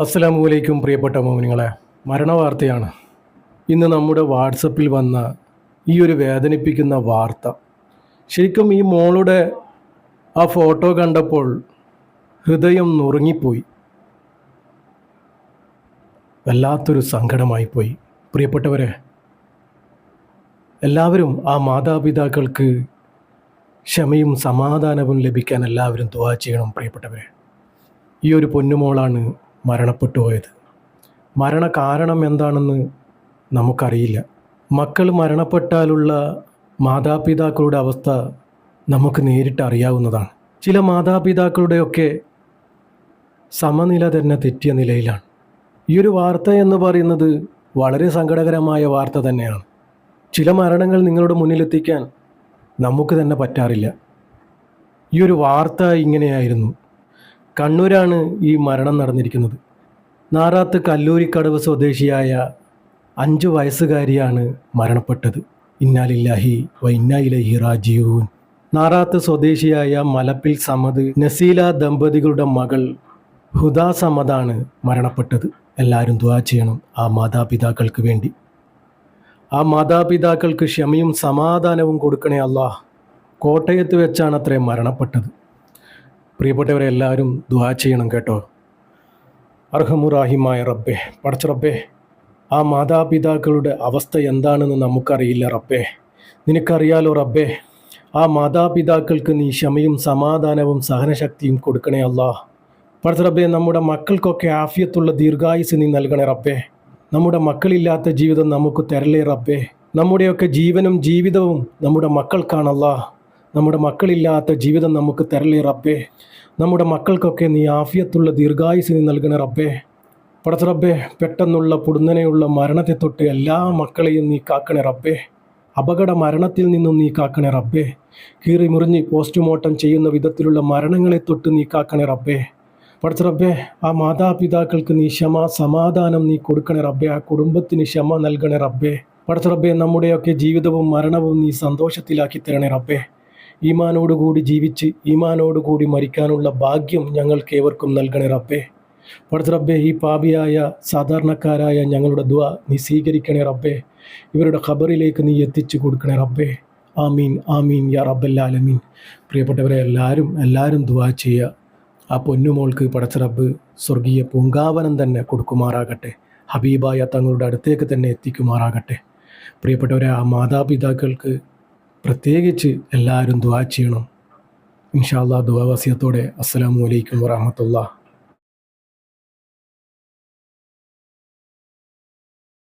അസ്സലാമു അലൈക്കും പ്രിയപ്പെട്ട മോമിനിങ്ങളെ മരണവാർത്തയാണ്. ഇന്ന് നമ്മുടെ വാട്സപ്പിൽ വന്ന ഈ ഒരു വേദനിപ്പിക്കുന്ന വാർത്ത. ശരിക്കും ഈ മോളുടെ ആ ഫോട്ടോ കണ്ടപ്പോൾ ഹൃദയം നുറുങ്ങിപ്പോയി. വല്ലാത്തൊരു സങ്കടമായിപ്പോയി. പ്രിയപ്പെട്ടവരെ എല്ലാവരും ആ മാതാപിതാക്കൾക്ക് ക്ഷമയും സമാധാനവും ലഭിക്കാൻ എല്ലാവരും ദുവാ ചെയ്യണം പ്രിയപ്പെട്ടവരെ. ഈ ഒരു പൊന്നുമോളാണ് മരണപ്പെട്ടു പോയത് മരണ കാരണം എന്താണെന്ന് നമുക്കറിയില്ല. മക്കൾ മരണപ്പെട്ടാലുള്ള മാതാപിതാക്കളുടെ അവസ്ഥ നമുക്ക് നേരിട്ട് അറിയാവുന്നതാണ്. ചില മാതാപിതാക്കളുടെയൊക്കെ സമനില തന്നെ തെറ്റിയ നിലയിലാണ്. ഈ ഒരു വാർത്ത എന്ന് പറയുന്നത് വളരെ സങ്കടകരമായ വാർത്ത തന്നെയാണ്. ചില മരണങ്ങൾ നിങ്ങളുടെ മുന്നിലെത്തിക്കാൻ നമുക്ക് തന്നെ പറ്റാറില്ല. ഈ ഒരു വാർത്ത ഇങ്ങനെയായിരുന്നു. കണ്ണൂരാണ് ഈ മരണം നടന്നിരിക്കുന്നത്. നാറാത്ത് കല്ലൂരിക്കടവ് സ്വദേശിയായ അഞ്ചു വയസ്സുകാരിയാണ് മരണപ്പെട്ടത്. ഇന്നാലില്ലാഹി വൈന്നായിലഹി റാജീവൂൻ നാറാത്ത് സ്വദേശിയായ മലപ്പിൽ സമദ് നസീല ദമ്പതികളുടെ മകൾ ഹുദാ സമദാണ് മരണപ്പെട്ടത്. എല്ലാവരും ദുവാ ചെയ്യണം ആ മാതാപിതാക്കൾക്ക് വേണ്ടി. ആ മാതാപിതാക്കൾക്ക് ക്ഷമയും സമാധാനവും കൊടുക്കണേ അല്ലാഹ് കോട്ടയത്ത് വെച്ചാണ് അത്രേ മരണപ്പെട്ടത്. പ്രിയപ്പെട്ടവരെ എല്ലാവരും ദുആ ചെയ്യണം കേട്ടോ. അർഹമുറാഹിമായ റബ്ബെ പടച്ച റബ്ബേ ആ മാതാപിതാക്കളുടെ അവസ്ഥ എന്താണെന്ന് നമുക്കറിയില്ല റബ്ബേ. നിനക്കറിയാലോ റബ്ബേ ആ മാതാപിതാക്കൾക്ക് നീ ക്ഷമയും സമാധാനവും സഹനശക്തിയും കൊടുക്കണേ അല്ലാ പടച്ച റബ്ബെ നമ്മുടെ മക്കൾക്കൊക്കെ ആഫിയത്തുള്ള ദീർഘായുസ് നീ നൽകണേ റബ്ബേ. നമ്മുടെ മക്കളില്ലാത്ത ജീവിതം നമുക്ക് തരലേ റബ്ബേ. നമ്മുടെയൊക്കെ ജീവനും ജീവിതവും നമ്മുടെ മക്കൾക്കാണല്ലാ നമ്മുടെ മക്കളില്ലാത്ത ജീവിതം നമുക്ക് തരലേ റബ്ബേ? നമ്മുടെ മക്കൾക്കൊക്കെ നീ ആഫിയത്തുള്ള ദീർഘായുസ് നീ നൽകണ റബ്ബേ. പടച്ച റബ്ബേ പെട്ടെന്നുള്ള പുടുന്നനെയുള്ള മരണത്തെ തൊട്ട് എല്ലാ മക്കളെയും നീ കാക്കണേ റബ്ബേ. അപകട മരണത്തിൽ നിന്നും നീ കാക്കണേ റബ്ബേ. കീറി മുറിഞ്ഞ് പോസ്റ്റ്മോർട്ടം ചെയ്യുന്ന വിധത്തിലുള്ള മരണങ്ങളെ തൊട്ട് നീ കാക്കണേ റബ്ബേ. പടച്ച റബ്ബേ ആ മാതാപിതാക്കൾക്ക് നീ ക്ഷമ സമാധാനം നീ കൊടുക്കണേ റബ്ബേ. ആ കുടുംബത്തിന് ക്ഷമ നൽകണേ റബ്ബേ. പടച്ച റബ്ബേ നമ്മുടെയൊക്കെ ജീവിതവും മരണവും നീ സന്തോഷത്തിലാക്കി തരണേ റബ്ബേ. ഈമാനോടുകൂടി ജീവിച്ച് ഈമാനോടുകൂടി മരിക്കാനുള്ള ഭാഗ്യം ഞങ്ങൾക്ക് ഏവർക്കും നൽകണേ റബ്ബേ. പടച്ച ഈ പാപിയായ സാധാരണക്കാരായ ഞങ്ങളുടെ ദുവ നീ സ്വീകരിക്കണേ റബ്ബേ. ഇവരുടെ ഖബറിലേക്ക് നീ എത്തിച്ചു കൊടുക്കണേ റബ്ബേ. ആമീൻ ആമീൻ യാ റബ്ബല്ലാലമീൻ പ്രിയപ്പെട്ടവരെ എല്ലാവരും എല്ലാവരും ദുവാ ചെയ്യുക. ആ പൊന്നുമോൾക്ക് പടച്ചറബ്ബ് സ്വർഗീയ പൂങ്കാവനം തന്നെ കൊടുക്കുമാറാകട്ടെ. ഹബീബായ തങ്ങളുടെ അടുത്തേക്ക് തന്നെ എത്തിക്കുമാറാകട്ടെ. പ്രിയപ്പെട്ടവരെ ആ മാതാപിതാക്കൾക്ക് പ്രത്യേകിച്ച് എല്ലാവരും ദുവാ ചെയ്യണം. ഇൻഷാല്ലാ ദുവാവാസ്യത്തോടെ അസ്സലാമു അലൈക്കും വറഹമത്തുള്ള